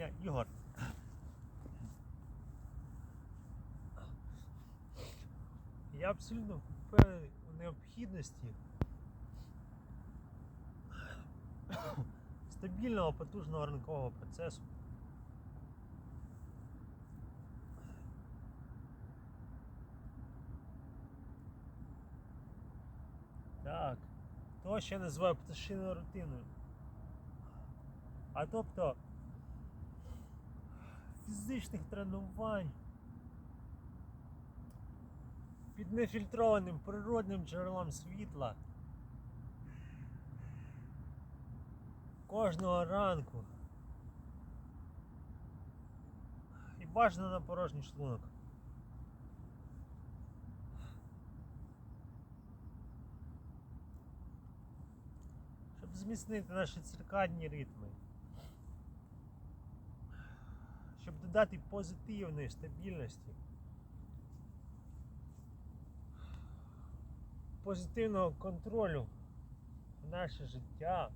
вітання, Ігор. Я абсолютно впевнений у необхідності стабільного потужного ринкового процесу. Так, то ще називаю пташиною рутиною. А тобто фізичних тренувань під нефільтрованим природним джерелом світла кожного ранку. І бажано на порожній шлунок. Щоб зміцнити наші циркадні ритми. Щоб додати позитивної стабільності. Позитивного контролю в наше життя,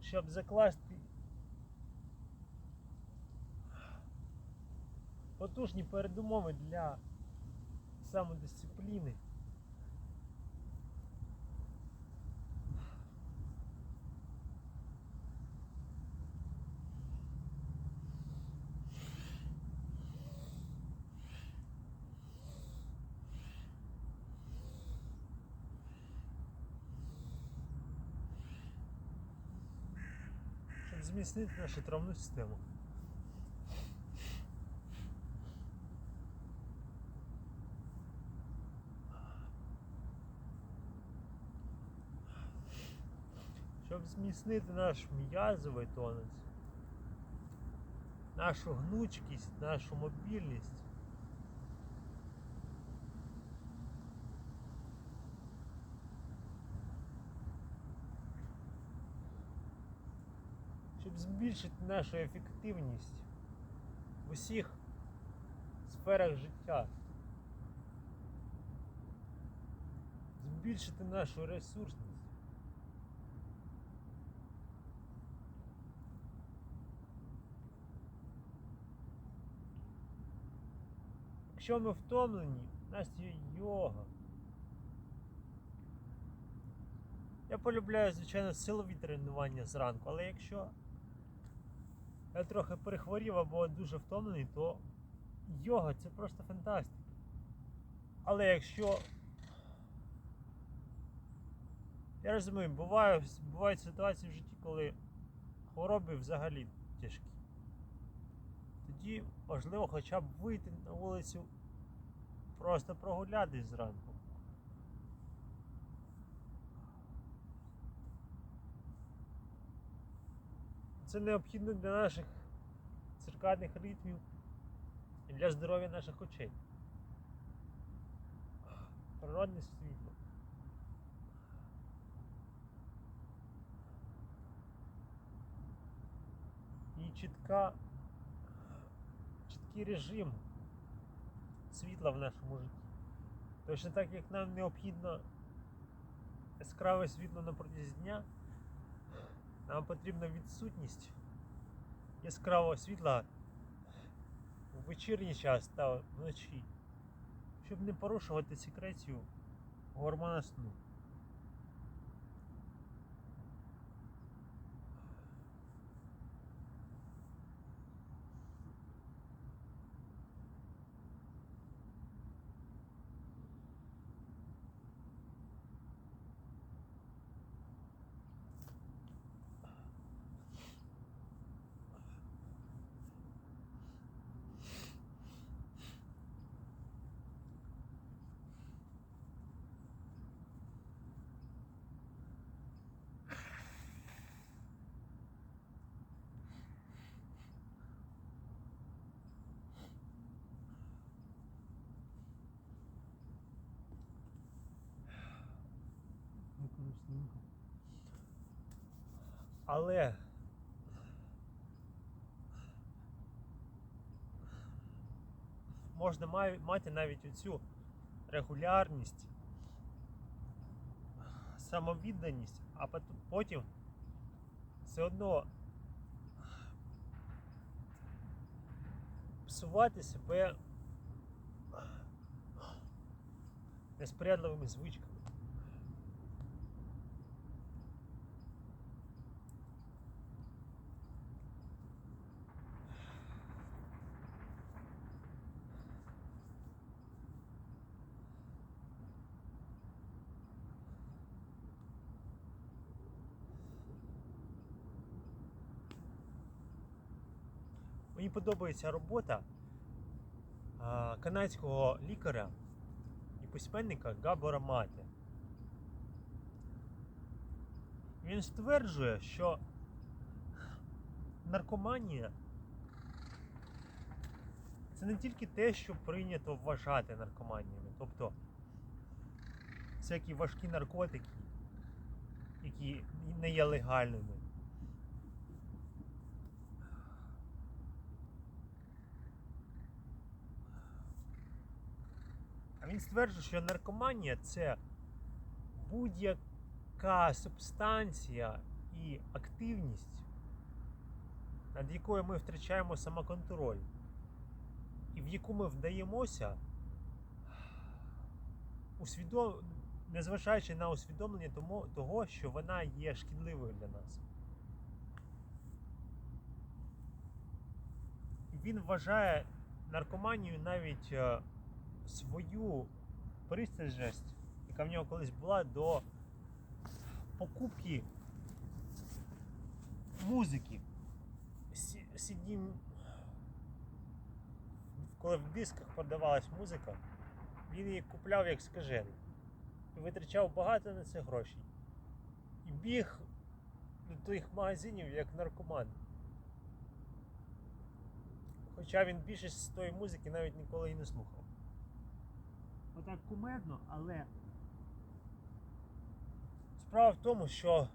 щоб закласти потужні передумови для самодисципліни. щоб зміцнити нашу травну систему. Щоб зміцнити наш м'язовий тонус, нашу гнучкість, нашу мобільність. Щоб збільшити нашу ефективність в усіх сферах життя, збільшити нашу ресурсність. Якщо ми втомлені, у нас є йога. Я полюбляю, звичайно, силові тренування зранку, але якщо я трохи перехворів або дуже втомлений, то йога це просто фантастика. Але якщо. Я розумію, буває, бувають ситуації в житті, коли хвороби взагалі тяжкі. Тоді важливо хоча б вийти на вулицю, просто прогулятись зранку. Це необхідно для наших циркадних ритмів і для здоров'я наших очей. Природне світло. І чітка, чіткий режим світла в нашому житті. Точно так як нам необхідно яскраве світло на протязі дня. Нам потрібна відсутність яскравого світла в вечірній час та вночі, щоб не порушувати секрецію гормона сну. Але можна мати навіть оцю регулярність, самовідданість, а потім все одно псувати себе несприятливими звичками. Мені подобається робота канадського лікаря і письменника Габора Мате. Він стверджує, що наркоманія це не тільки те, що прийнято вважати наркоманіями, тобто всякі важкі наркотики, які не є легальними. Він стверджує, що наркоманія це будь-яка субстанція і активність, над якою ми втрачаємо самоконтроль, і в яку ми вдаємося, усвідом... незважаючи на усвідомлення тому, того, що вона є шкідливою для нас. Він вважає наркоманію навіть е, свою пристрасть, яка в нього колись була до покупки музики. CD, коли в дисках продавалась музика, він її купляв як скажений. І витрачав багато на це грошей. І біг до тих магазинів як наркоман. Хоча він більшість з тої музики навіть ніколи і не слухав. Отак кумедно, але справа в тому, що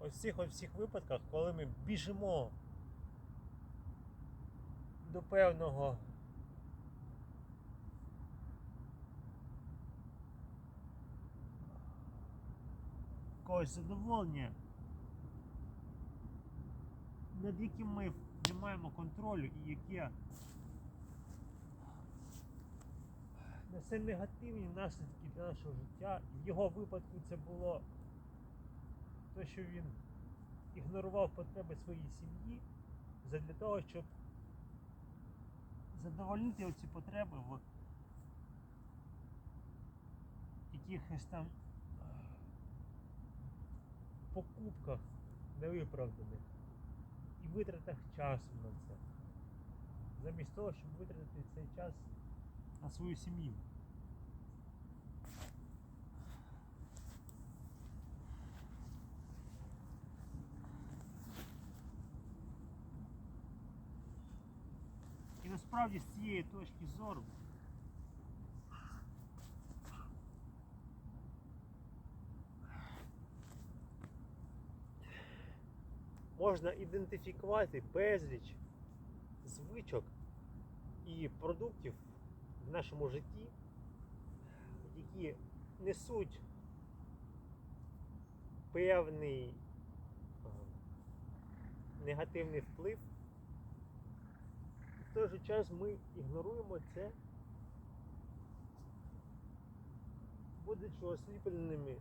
ось в цих ось всіх випадках, коли ми біжимо до певного якогось задоволення, над яким ми не маємо контролю і яке несе негативні наслідки для нашого життя. В його випадку це було те, що він ігнорував потреби своєї сім'ї задля того, щоб задовольнити оці потреби в якихось там е, покупках невиправданих і витратах часу на це. Замість того, щоб витратити цей час на свою сім'ю. І насправді з цієї точки зору можна ідентифікувати безліч звичок і продуктів в нашому житті, які несуть певний е, негативний вплив. В той же час ми ігноруємо це, будучи осліпленими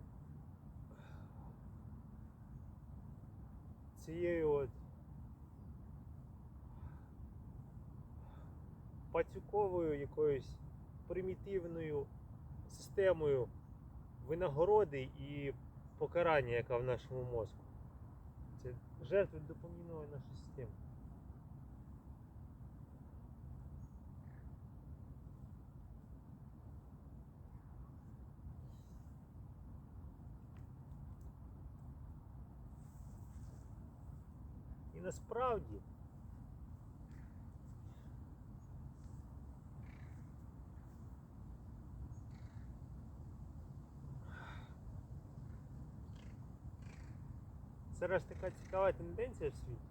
цією от пацюковою якоюсь примітивною системою винагороди і покарання, яка в нашому мозку. Це жертви допомінової нашої системи. І насправді зараз така цікава тенденція в світі.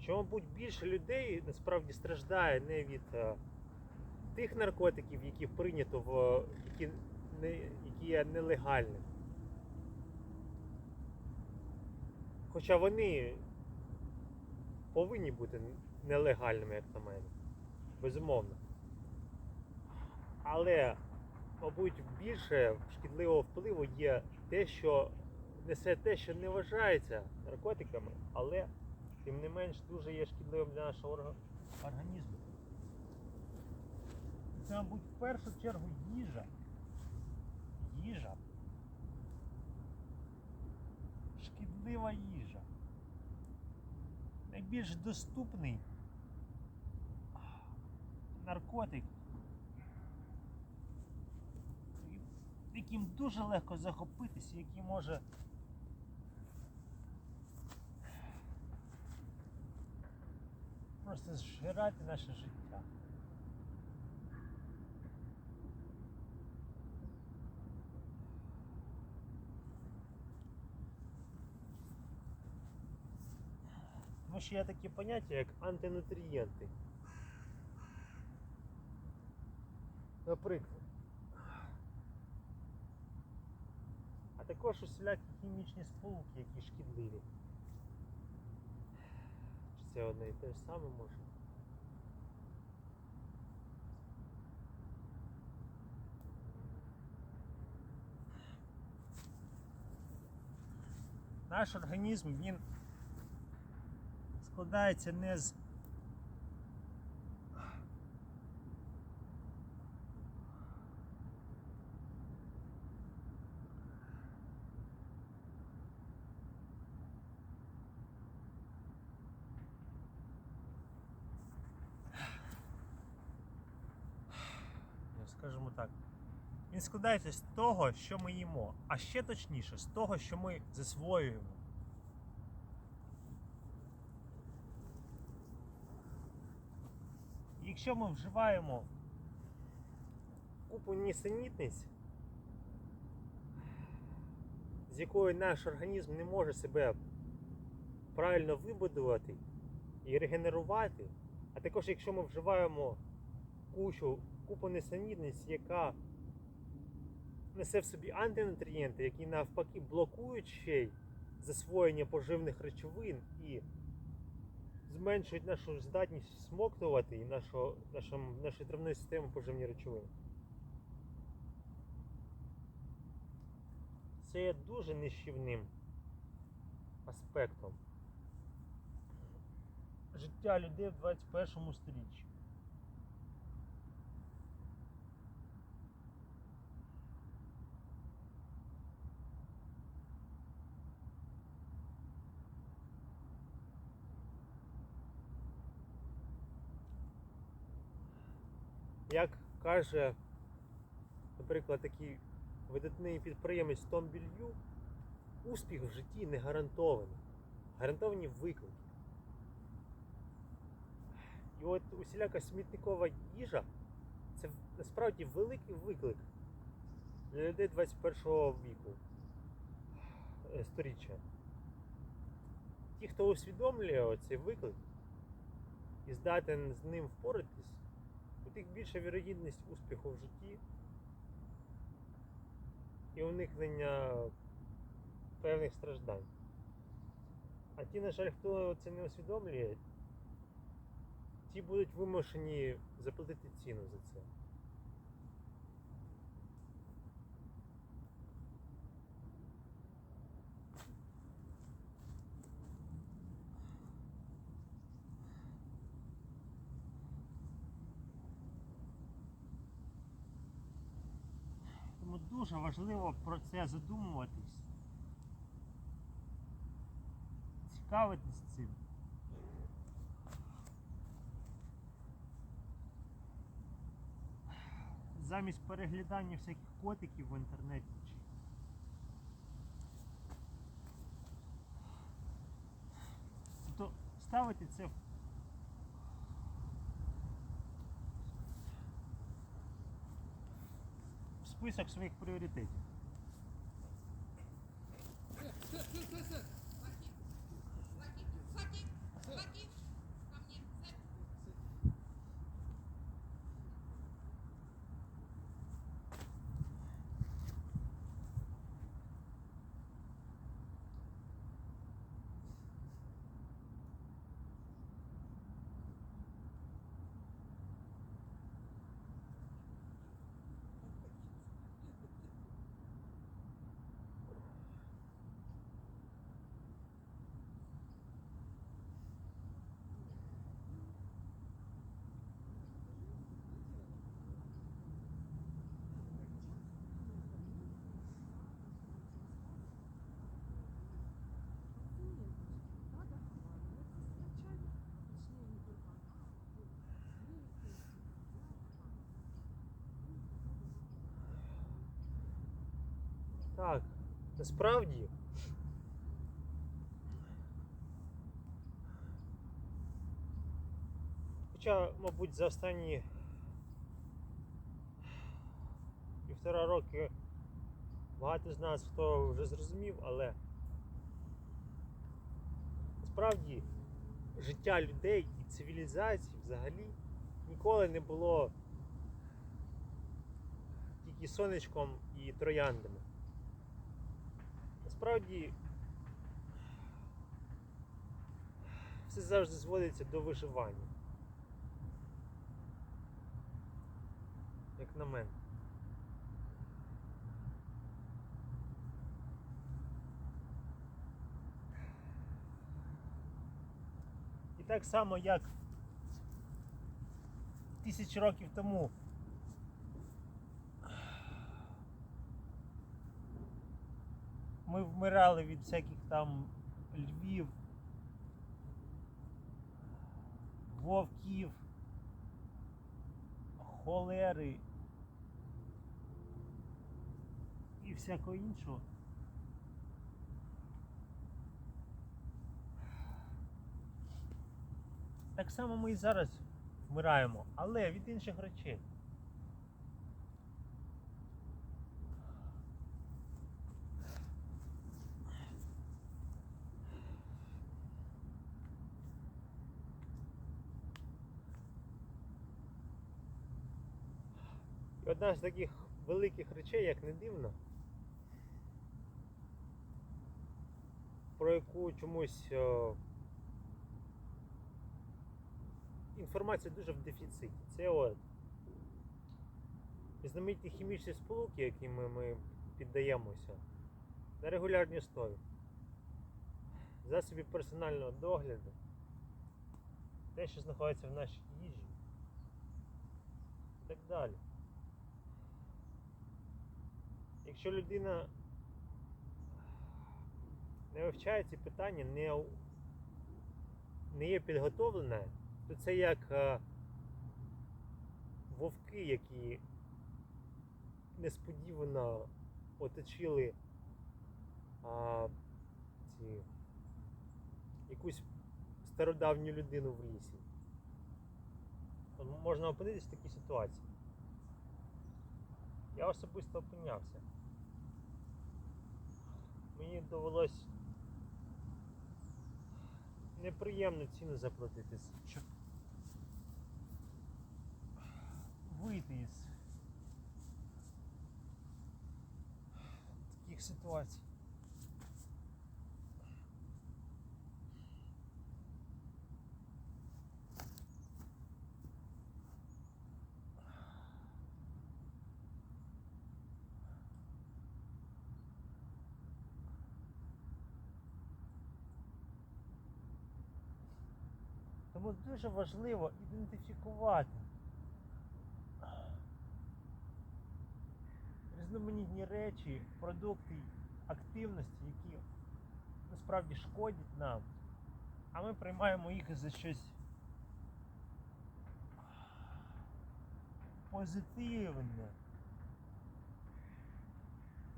Що, мабуть, більше людей насправді страждає не від е, тих наркотиків, які прийнято в які, не, які є нелегальними. Хоча вони повинні бути нелегальними, як на мене. Безумовно. Але, мабуть, більше шкідливого впливу є те, що несе те, що не вважається наркотиками, але тим не менш дуже є шкідливим для нашого організму. Це, мабуть, в першу чергу їжа. Їжа. Шкідлива їжа. Найбільш доступний наркотик, яким дуже легко захопитися, який може просто зжирати наше життя. Тому що є такі поняття, як антинутрієнти. Наприклад. Також усілякі хімічні сполуки, які шкідливі. Чи це одне і те ж саме може? Наш організм він складається не з Ну, скажімо так. Він складається з того, що ми їмо, а ще точніше, з того, що ми засвоюємо. Якщо ми вживаємо купу нісенітниць, з якою наш організм не може себе правильно вибудувати і регенерувати, а також якщо ми вживаємо кучу, купу несенітниць, яка несе в собі антинутрієнти, які навпаки блокують ще й засвоєння поживних речовин і зменшують нашу здатність смоктувати і нашу, нашу, нашу травну систему поживні речовини. Це є дуже нищівним аспектом життя людей в 21 сторіччі. Як каже, наприклад, такий видатний підприємець Том Білью, успіх в житті не гарантований. Гарантовані виклики. І от усіляка смітникова їжа це насправді великий виклик для людей 21 віку е, сторіччя. Ті, хто усвідомлює цей виклик і здатен з ним впоратись, тих більша вірогідність успіху в житті і уникнення певних страждань. А ті, на жаль, хто це не усвідомлює, ті будуть вимушені заплатити ціну за це. Тому дуже важливо про це задумуватись, цікавитись цим. Замість переглядання всяких котиків в інтернеті. Тобто ставити це в список своїх пріоритетів. Так, насправді. Хоча, мабуть, за останні півтора роки багато з нас хто вже зрозумів, але насправді життя людей і цивілізації взагалі ніколи не було тільки сонечком і трояндами. Насправді все завжди зводиться до виживання. Як на мене. І так само, як тисячі років тому ми вмирали від всяких там львів, вовків, холери і всякого іншого. Так само ми і зараз вмираємо, але від інших речей. Одна з таких великих речей, як не дивно, про яку чомусь о, інформація дуже в дефіциті. Це от знаменитні хімічні сполуки, якими ми піддаємося на регулярній основі. Засоби персонального догляду, те, що знаходиться в нашій їжі і так далі. Якщо людина не вивчає ці питання, не, не є підготовлена, то це як е, вовки, які несподівано оточили а, ці, якусь стародавню людину в лісі. Можна опинитися в такій ситуації. Я особисто опинявся. Мені довелось неприємну ціну заплатити, щоб вийти із таких ситуацій. Тому дуже важливо ідентифікувати різноманітні речі, продукти, активності, які насправді шкодять нам, а ми приймаємо їх за щось позитивне.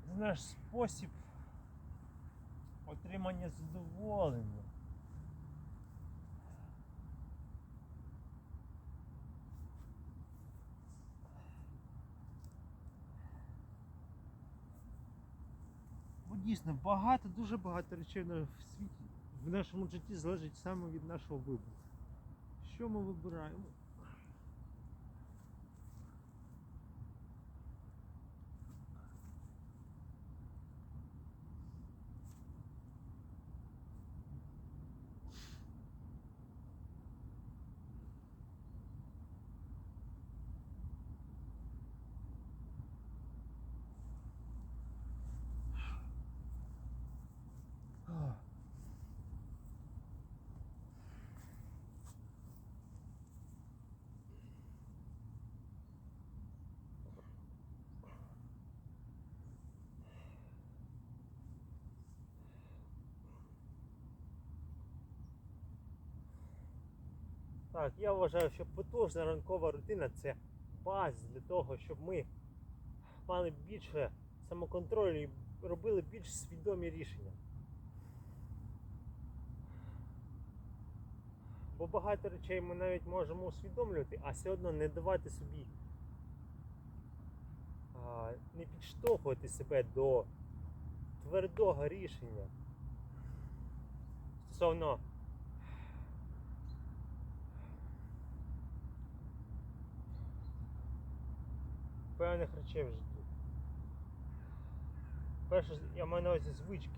Це наш спосіб отримання задоволення. Дійсно багато, дуже багато речей в світі, в нашому житті залежить саме від нашого вибору. Що ми вибираємо? Так, я вважаю, що потужна ранкова рутина це база для того, щоб ми мали більше самоконтролю і робили більш свідомі рішення. Бо багато речей ми навіть можемо усвідомлювати, а все одно не давати собі, а, не підштовхувати себе до твердого рішення стосовно певних речей в житті. Перше, я маю на увазі звички.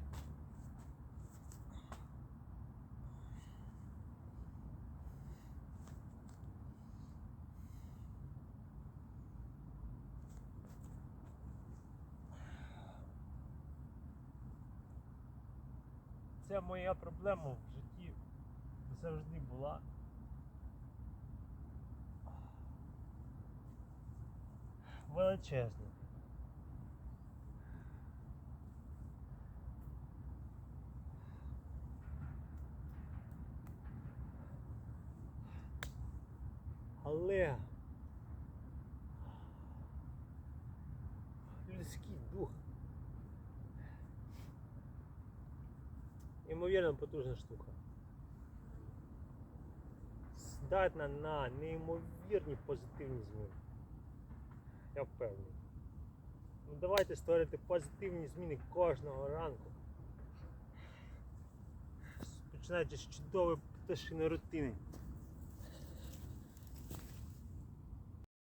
Це моя проблема в житті завжди була. Величезна. Але людський дух Імовірно потужна штука. Здатна на неймовірні позитивні зміни. Я впевнений. Ну давайте створити позитивні зміни кожного ранку. Починаючи з чудової пташиної рутини.